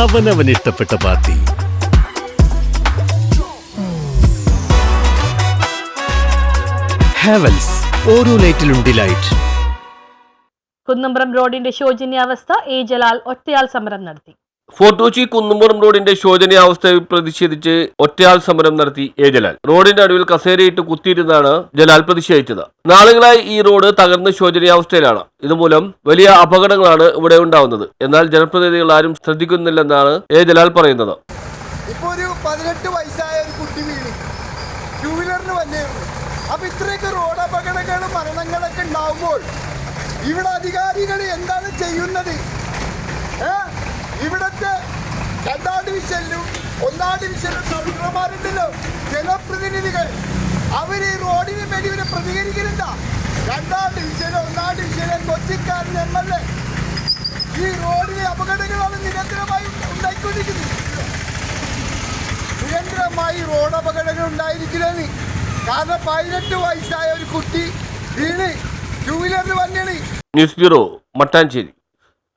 അവനവൻ ഇഷ്ടപ്പെട്ട പാർട്ടി. ഹാവൽസ് ഓരോ നൈറ്റിലും ഡിലൈറ്റ് കുന്നമ്പ്രം റോഡിന്റെ ശോചനീയാവസ്ഥ എ ജലാൽ ഒറ്റയാൾ സമരം നടത്തി. ഫോർട്ട് കൊച്ചി കുന്നുംപുറം റോഡിന്റെ ശോചനീയാവസ്ഥയിൽ പ്രതിഷേധിച്ച് ഒറ്റയാൾ സമരം നടത്തി എ ജലാൽ. റോഡിന്റെ നടുവിൽ കസേരയിട്ട് കുത്തിയിരുന്നാണ് ജലാൽ പ്രതിഷേധിച്ചത്. നാളുകളായി ഈ റോഡ് തകർന്ന് ശോചനീയാവസ്ഥയിലാണ്. ഇതുമൂലം വലിയ അപകടങ്ങളാണ് ഇവിടെ ഉണ്ടാവുന്നത്. എന്നാൽ ജനപ്രതിനിധികൾ ആരും ശ്രദ്ധിക്കുന്നില്ലെന്നാണ് എ ജലാൽ പറയുന്നത്. ഒരു പതിനെട്ട് വയസ്സായ ഒരു കുട്ടി ഇവിടെ അധികാരികൾ എന്താണ് ചെയ്യുന്നത് ഏ? ഇവിടത്തെ രണ്ടാം ഡിവിഷനിലും ഒന്നാം ഡിവിഷനിലും കൗൺസിലർമാരുണ്ടല്ലോ ജനപ്രതിനിധികൾ. അവർ റോഡിന് വേണ്ടി ഇവരെ പ്രതികരിക്കുന്നില്ല രണ്ടാം ഡിവിഷനിലും ഒന്നാം ഡിവിഷനിലും കൊച്ചിക്കാരൻ എം എൽ എ ഈ റോഡിലെ അപകടങ്ങളാണ് നിരന്തരമായി ഉണ്ടായിക്കൊണ്ടിരിക്കുന്നത്. നിരന്തരമായി റോഡ് അപകടങ്ങൾ ഉണ്ടായിരിക്കുന്നത് കാരണം പതിനെട്ട് വയസ്സായ ഒരു കുട്ടി വീണ് ടൂ വീലറിൽ വന്നാണ് ന്യൂസ് ബ്യൂറോ മട്ടാഞ്ചേരി.